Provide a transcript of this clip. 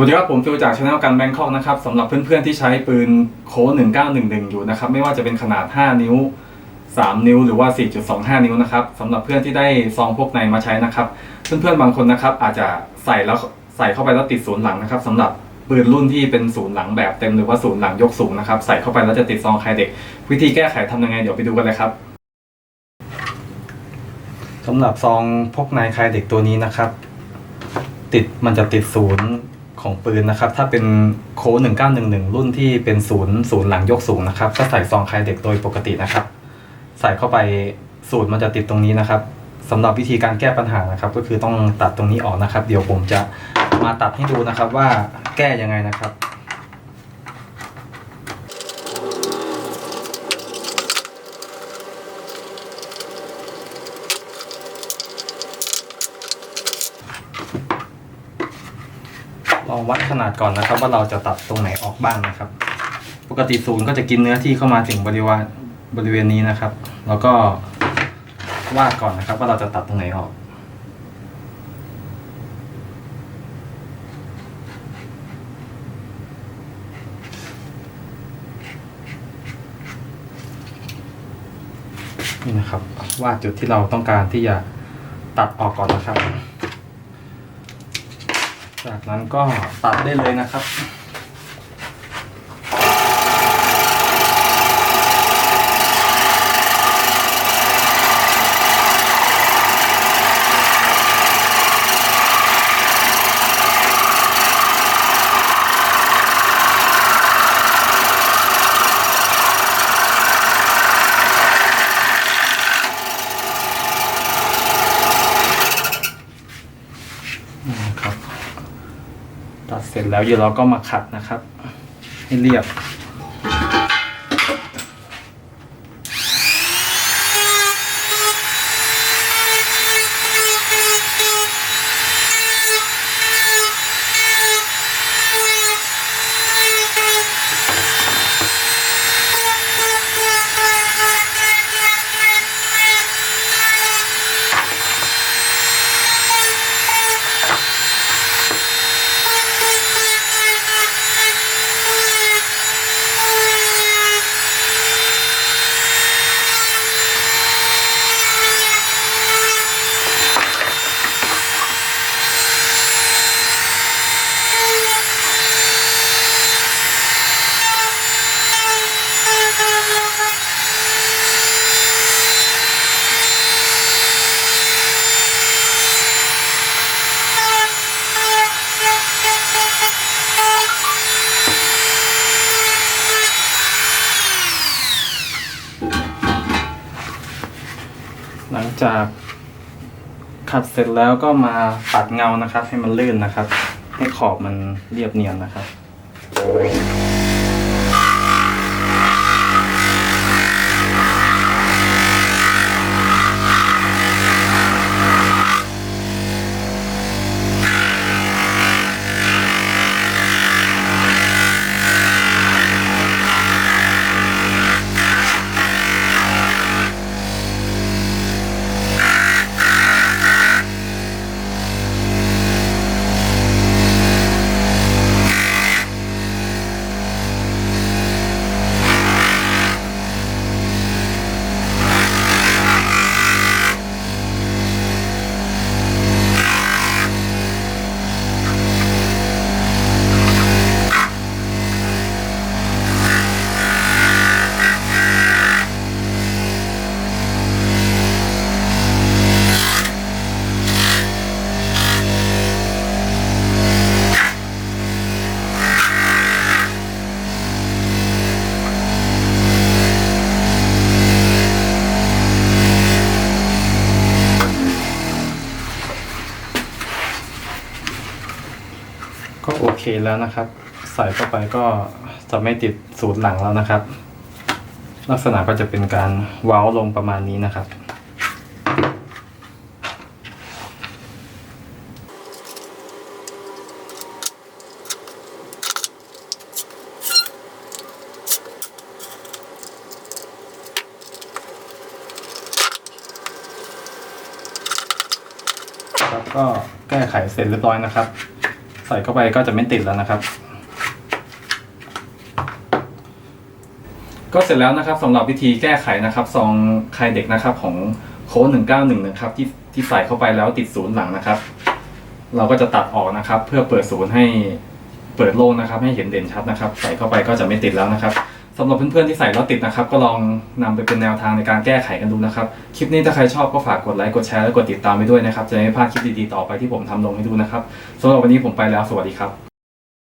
วัสดีครับผมฟิวจากช anel กันแบงคอกนะครับสำหรับเพื่อนๆที่ใช้ปืนโค้ด1911 อยู่นะครับ ไม่ว่าจะเป็นขนาด 5 นิ้ว 3 นิ้ว หรือว่า 4.25 นิ้วนะครับสำหรับเพื่อนที่ได้ซองพวกในมาใช้นะครับ เพื่อนๆบางคนนะครับ อาจจะใส่แล้วใส่เข้าไปแล้วติดศูนย์หลังนะครับสำหรับปืนรุ่นที่เป็นศูนย์หลังแบบเต็มหรือว่าศูนย์หลังยกสูงนะครับใส่เข้าไปแล้วจะติดซองใครเด็ก วิธีแก้ไขทำยังไงเดี๋ยวไปดูกันเลยครับสำหรับซองพกในคลายเด็กตัวนี้นะครับ ติดมันจะติดศูนย์ ของปืนนะครับ ถ้าเป็นโค้ด1911 รุ่นที่เป็นศูนย์ศูนย์หลังยกสูงนะครับก็ใส่ซองคลายเด็กโดยปกตินะครับ ใส่เข้าไปสูตรมันจะติดตรงนี้นะครับสำหรับวิธีการแก้ปัญหานะครับ ก็คือต้องตัดตรงนี้ออกนะครับ เดี๋ยวผมจะมาตัดให้ดูนะครับว่าแก้ยังไงนะครับ องวัดขนาดก่อนนะครับ ว่าเราจะตัดตรงไหนออกบ้างนะครับ ปกติศูนย์ก็จะกินเนื้อที่เข้ามาถึงบริเวณบริเวณนี้นะครับ แล้วก็วาดก่อนนะครับ ว่าเราจะตัดตรงไหนออกนี่นะครับวาดจุดที่เราต้องการที่จะตัดออกก่อนนะครับ จากนั้นก็ตัดได้เลยนะครับ เสร็จแล้วเดี๋ยวเราก็มาขัดนะครับ ให้เรียบ หลังจากขัดเสร็จแล้วก็มาปัดเงานะครับ ให้มันลื่นนะครับ ให้ขอบมันเรียบเนียนนะครับ ก็โอเคแล้วนะครับ ใส่เข้าไปก็จะไม่ติดสูตรหลังแล้วนะครับ ลักษณะก็จะเป็นการเว้าลงประมาณนี้นะครับครับก็แก้ไขเสร็จเรียบร้อยนะครับ ใส่เข้าไปก็จะไม่ติดแล้วนะครับ ก็เสร็จแล้วนะครับสำหรับวิธีแก้ไขนะครับซองคลายเด็กนะครับของโค้ดหนึ่งเก้าหนึ่งนะครับที่ที่ใส่เข้าไปแล้วติดศูนย์หลังนะครับ เราก็จะตัดออกนะครับ เพื่อเปิดศูนย์ให้เปิดโล่งนะครับ ให้เห็นเด่นชัดนะครับ ใส่เข้าไปก็จะไม่ติดแล้วนะครับ สำหรับเพื่อนๆที่ใส่รถติดนะครับ ก็ลองนำไปเป็นแนวทางในการแก้ไขกันดูนะครับ คลิปนี้ถ้าใครชอบก็ฝากกดไลค์กดแชร์และกดติดตามไปด้วยนะครับ จะได้ไม่พลาดคลิปดีๆต่อไปที่ผมทำลงให้ดูนะครับสำหรับวันนี้ผมไปแล้วสวัสดีครับ